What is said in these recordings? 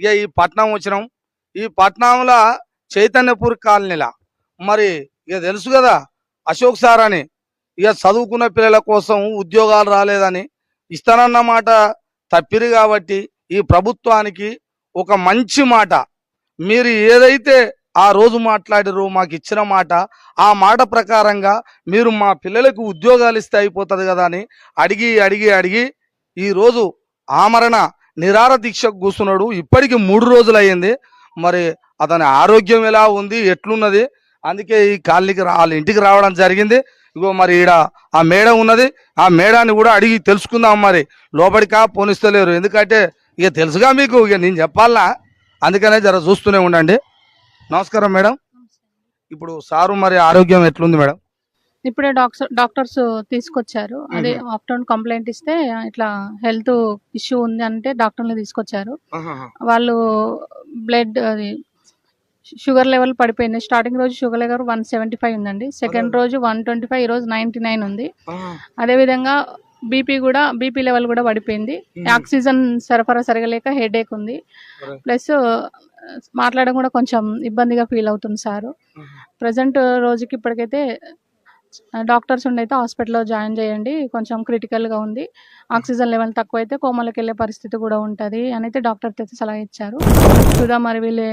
ఇక ఈ పట్నం వచ్చినాం. ఈ పట్నంలో చైతన్యపూర్ కాలనీలా. మరి ఇక తెలుసు కదా అశోక్ సార్ అని. ఇక చదువుకున్న పిల్లల కోసం ఉద్యోగాలు రాలేదని ఇస్తానన్న మాట తప్పిరు కాబట్టి ఈ ప్రభుత్వానికి ఒక మంచి మాట. మీరు ఏదైతే ఆ రోజు మాట్లాడారో మాకు ఇచ్చిన మాట ఆ మాట ప్రకారంగా మీరు మా పిల్లలకు ఉద్యోగాలు ఇస్తే అయిపోతుంది కదా అని అడిగి అడిగి అడిగి ఈ రోజు ఆమరణ నిరార దీక్షకు కూర్చున్నాడు. ఇప్పటికి మూడు రోజులు అయ్యింది మరి అతని ఆరోగ్యం ఎలా ఉంది? ఎట్లున్నది? అందుకే ఈ కాలనీకి వాళ్ళ ఇంటికి రావడం జరిగింది. ఇగో మరి ఈడ ఆ మేడ ఉన్నది. ఆ మేడాన్ని కూడా అడిగి తెలుసుకుందాం మరి. లోపలికా పోనిస్తలేరు ఎందుకంటే ఇక తెలుసుగా మీకు. ఇక నేను చెప్పాలనా? అందుకనే జర చూస్తూనే ఉండండి. నమస్కారం మేడం. ఇప్పుడు సారు మరి ఆరోగ్యం ఎట్లుంది మేడం? ఇప్పుడే డాక్టర్ డాక్టర్స్ తీసుకొచ్చారు. అదే. ఆఫ్టర్నూన్ కంప్లైంట్ ఇస్తే ఇట్లా హెల్త్ ఇష్యూ ఉంది అంటే డాక్టర్ని తీసుకొచ్చారు. వాళ్ళు బ్లడ్ అది షుగర్ లెవెల్ పడిపోయింది. స్టార్టింగ్ రోజు sugar level one seventy five ఉందండి. సెకండ్. రోజు వన్ ట్వంటీ ఫైవ్ ఈ రోజు నైన్టీ నైన్ ఉంది. అదేవిధంగా బీపీ కూడా బీపీ లెవెల్ కూడా పడిపోయింది. ఆక్సిజన్ సరఫరా సరగలేక హెడేక్ ఉంది. ప్లస్ మాట్లాడడం కూడా కొంచెం ఇబ్బందిగా ఫీల్ అవుతుంది సారు. ప్రజెంట్ రోజుకి ఇప్పటికైతే డాక్టర్స్ ఉండి అయితే హాస్పిటల్లో జాయిన్ చేయండి. కొంచెం క్రిటికల్గా ఉంది. ఆక్సిజన్ లెవెల్ తక్కువ అయితే కోమలకి వెళ్ళే పరిస్థితి కూడా ఉంటుంది అని అయితే డాక్టర్తో అయితే సలహా ఇచ్చారు. చూద్దాం మరి వీళ్ళు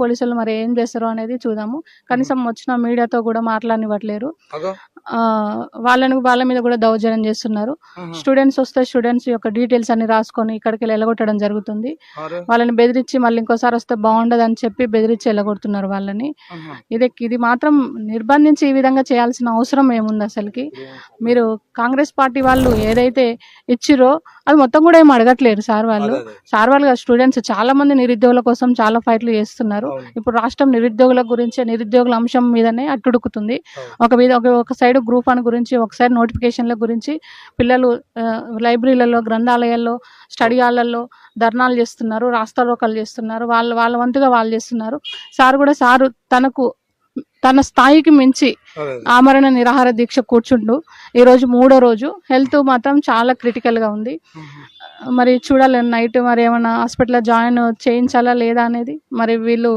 పోలీసులు మరి ఏం చేస్తారో అనేది చూద్దాము. కనీసం వచ్చిన మీడియాతో కూడా మాట్లాడనివ్వట్లేరు. వాళ్ళని వాళ్ళ మీద కూడా దౌర్జన్యం చేస్తున్నారు. స్టూడెంట్స్ వస్తే స్టూడెంట్స్ యొక్క డీటెయిల్స్ అన్ని రాసుకొని ఇక్కడికి వెళ్ళి ఎలగొట్టడం జరుగుతుంది వాళ్ళని బెదిరించి మళ్ళీ ఇంకోసారి వస్తే బాగుండదు అని చెప్పి బెదిరించి ఎలగొడుతున్నారు వాళ్ళని. ఇది ఇది మాత్రం నిర్బంధించి ఈ విధంగా చేయాల్సిన అవసరం ఏముంది అసలుకి? మీరు కాంగ్రెస్ పార్టీ వాళ్ళు ఏదైతే ఇచ్చిరో అది మొత్తం కూడా ఏం అడగట్లేరు సార్ వాళ్ళు. సార్ వాళ్ళు స్టూడెంట్స్ చాలా మంది నిరుద్యోగుల కోసం చాలా ఫైట్లు చేస్తున్నారు. ఇప్పుడు రాష్ట్రం నిరుద్యోగుల గురించి నిరుద్యోగుల అంశం మీదనే అట్టుడుకుతుంది. ఒక ఒక ఒక సైడ్ గ్రూప్ వన్ గురించి ఒక సైడ్ నోటిఫికేషన్ల గురించి పిల్లలు లైబ్రరీలలో గ్రంథాలయాల్లో స్టడీ హాళ్ళల్లో ధర్నాలు చేస్తున్నారు రాస్తారోకలు చేస్తున్నారు వాళ్ళ వాళ్ళ వంతుగా వాళ్ళు చేస్తున్నారు. సార్ కూడా సారు తనకు తన స్థాయికి మించి ఆమరణ నిరాహార దీక్ష కూర్చుండు. ఈ రోజు మూడో రోజు. హెల్త్ మాత్రం చాలా క్రిటికల్గా ఉంది మరి చూడాలి నైట్ మరి ఏమైనా హాస్పిటల్లో జాయిన్ చేయించాలా లేదా అనేది మరి వీళ్ళు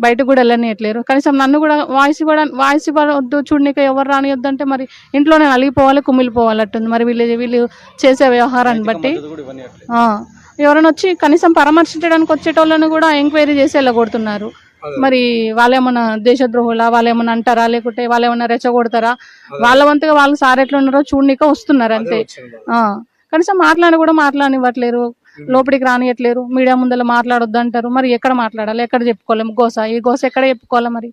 బయట కూడా వెళ్ళనియట్లేరు. కనీసం నన్ను కూడా వాయిస్ ఇవ్వడా వాయిస్ ఇవ్వద్దు చూడనీక ఎవరు రానియొద్దు అంటే మరి ఇంట్లోనే నలిగిపోవాలి కుమిలిపోవాలట్టుంది మరి వీళ్ళు వీళ్ళు చేసే వ్యవహారాన్ని బట్టి. ఆ, ఎవరైనా వచ్చి కనీసం పరామర్శించడానికి వచ్చేటోళ్ళని కూడా ఎంక్వైరీ చేసి వెళ్ళగొడుతున్నారు. మరి వాళ్ళేమన్నా దేశద్రోహులా వాళ్ళేమన్నా అంటారా? లేకుంటే వాళ్ళేమన్నా రెచ్చగొడతారా? వాళ్ళ వంతుగా వాళ్ళు సార్ ఎట్లా ఉన్నారో చూడనీక వస్తున్నారు అంతే. కనీసం మాట్లాడి కూడా మాట్లాడనివ్వట్లేరు. లోపలికి రానియట్లేరు. మీడియా ముందర మాట్లాడొద్దు అంటారు మరి ఎక్కడ మాట్లాడాలి? ఎక్కడ చెప్పుకోలేము? గోస? ఈ గోస ఎక్కడ చెప్పుకోవాలి మరి?